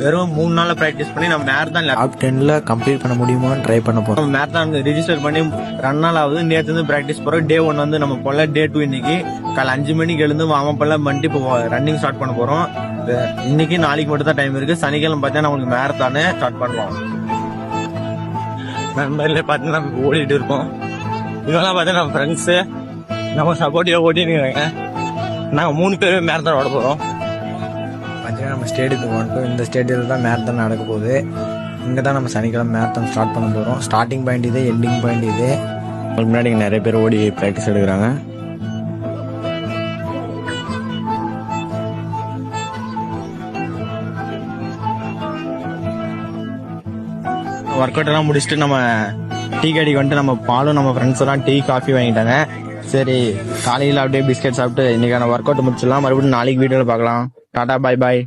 வெறும் மூணு நாள்ல ப்ராக்டிஸ் பண்ணி நம்ம மேரத்தான் டாப் டென்ல கம்ப்ளீட் பண்ண முடியுமான்னு ட்ரை பண்ண போறோம். நம்ம மேரத்தான் ரிஜிஸ்டர் பண்ணி ரெண்டு நாள் ஆகுது. நேற்று வந்து ப்ராக்டிஸ் போறோம். டே ஒன் வந்து நம்ம போல டே டூ இன்னைக்கு. காலை அஞ்சு மணிக்கு எழுந்து வார்ம் எல்லாம் பண்ணிட்டு இப்போ ரன்னிங் ஸ்டார்ட் பண்ண போறோம். இன்னைக்கு நாளைக்கு மட்டும் தான் டைம் இருக்கு. சனிக்கிழமை பார்த்தா நம்மளுக்கு மேரத்தானே ஸ்டார்ட் பண்ணுவோம். நண்பர்ல பார்த்தீங்கன்னா நம்ம ஓடிட்டு இருக்கோம். இதெல்லாம் பார்த்தா நம்ம ஃப்ரெண்ட்ஸு நம்ம சப்போர்ட்டிவா ஓட்டிட்டு இருக்காங்க. நாங்க மூணு பேர் மேரத்தான் ஓட போறோம். பார்த்தீங்கன்னா நம்ம ஸ்டேடியத்துக்கு வந்துட்டோம். இந்த ஸ்டேடியத்தில் தான் மேரத்தான் நடக்க போகுது. இங்கே தான் நம்ம சனிக்கிழமை மேரத்தான் ஸ்டார்ட் பண்ண போகிறோம் ஸ்டார்டிங் பாயிண்ட் இது எண்டிங் பாயிண்ட் இது. அதுக்கு முன்னாடி இங்கே நிறைய பேர் ஓடி ப்ராக்டிஸ் எடுக்கிறாங்க. ஒர்க் அவுட் எல்லாம் முடிச்சுட்டு நம்ம டீ கடைக்கு வந்துட்டு நம்ம பாலும் நம்ம ஃப்ரெண்ட்ஸ் எல்லாம் டீ காஃபி வாங்கிட்டாங்க. சரி காலையில் அப்படியே பிஸ்கெட் சாப்பிட்டு இன்னைக்கான ஒர்க் அவுட் முடிச்சிடலாம். மறுபடியும் நாளைக்கு வீடியோவில் பார்க்கலாம். டாடா பாய் பாய்